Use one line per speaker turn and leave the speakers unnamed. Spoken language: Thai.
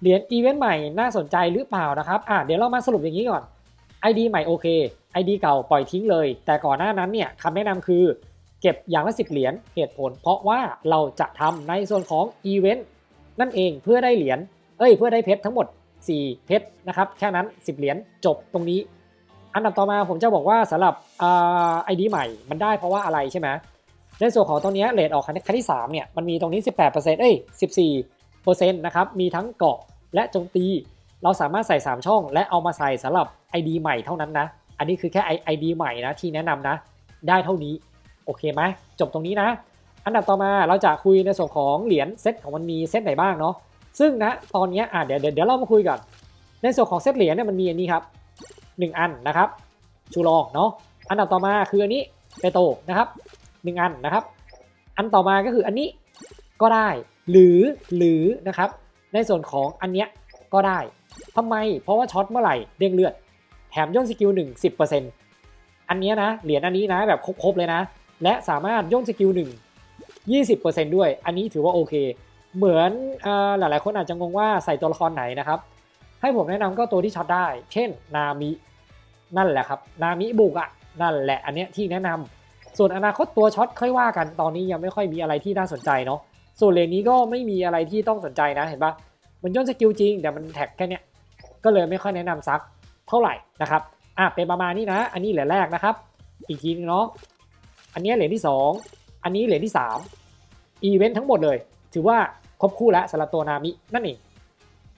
เหรียญอีเวนต์ใหม่น่าสนใจหรือเปล่านะครับอะเดี๋ยวเรามาสรุปอย่างนี้ก่อน ID ใหม่โอเค ID เก่าปล่อยทิ้งเลย แต่ก่อนหน้านั้นเนี่ยคำแนะนำคือเก็บอย่างละ10เหรียญเหตุผล เพราะว่าเราจะทำในส่วนของอีเวนต์นั่นเองเพื่อได้เหรียญเอ้ยเพื่อได้เพชรทั้งหมด 4 เพชรนะครับแค่นั้น 10 เหรียญจบตรงนี้ อันดับต่อมาผมจะบอกว่าสำหรับอ่า ID ใหม่มันได้เพราะว่าอะไรใช่ไหมในส่วนของตรงนี้เลทออกครั้งที่3เนี่ยมันมีตรงนี้ 18%เอ้ย14%นะครับมีทั้งเกาะ และโจมตี เราสามารถใส่ 3 ช่อง และเอามาใส่สำหรับ ID ใหม่เท่านั้นนะ อันนี้คือแค่ ID ใหม่นะที่แนะนำนะ ได้เท่านี้ โอเคไหมจบตรงนี้นะ อันดับต่อมาเราจะคุยในส่วนของเหรียญเซตของมันมีเซตไหนบ้างเนาะ ซึ่งนะตอนนี้อะเดี๋ยวเดี๋ยวเรามาคุยก่อนในส่วนของเซตเหรียญเนี่ยมันมีอันนี้ครับ 1 อันนะครับ ชูรองเนาะ อันดับต่อมาคืออันนี้เปโตนะครับ 1 อันนะครับ อันต่อมาก็คืออันนี้ก็ได้หรือหรือนะครับ ในส่วนของอันเนี้ยก็ได้ทำไม เพราะว่าช็อตเมื่อไหร่เด้งเลือด แถมย่นสกิล1 10%อันเนี้ยนะ เหรียญอันนี้นะแบบครบๆเลยนะ และสามารถย่นสกิล1 20%ด้วย อันนี้ถือว่าโอเค เหมือนเอ่อหลายๆ คนอาจจะงงว่าใส่ตัวละครไหนนะครับ ให้ผมแนะนำก็ตัวที่ช็อตได้ เช่นนามินั่นแหละครับ นามิบุกอะนั่นแหละอันเนี้ยที่แนะนำส่วนอนาคตตัวช็อตค่อยว่ากันตอนนี้ยังไม่ค่อยมีอะไรที่น่าสนใจเนาะ ส่วนเลนนี้ก็ไม่มีอะไรที่ต้องสนใจนะเห็นปะมันย่นสกิลจริงแต่มันแท็กแค่เนี้ยก็เลยไม่ค่อยแนะนำซักเท่าไหร่นะครับอะเป็นประมาณนี้นะ อันนี้เหรียญแรกนะครับ อีกทีนึงเนาะอันนี้เหรียญที่ 2 อันนี้เหรียญที่3อีเวนต์ทั้งหมดเลย ถือว่าครบคู่แล้วสำหรับตัวนามินั่นเอง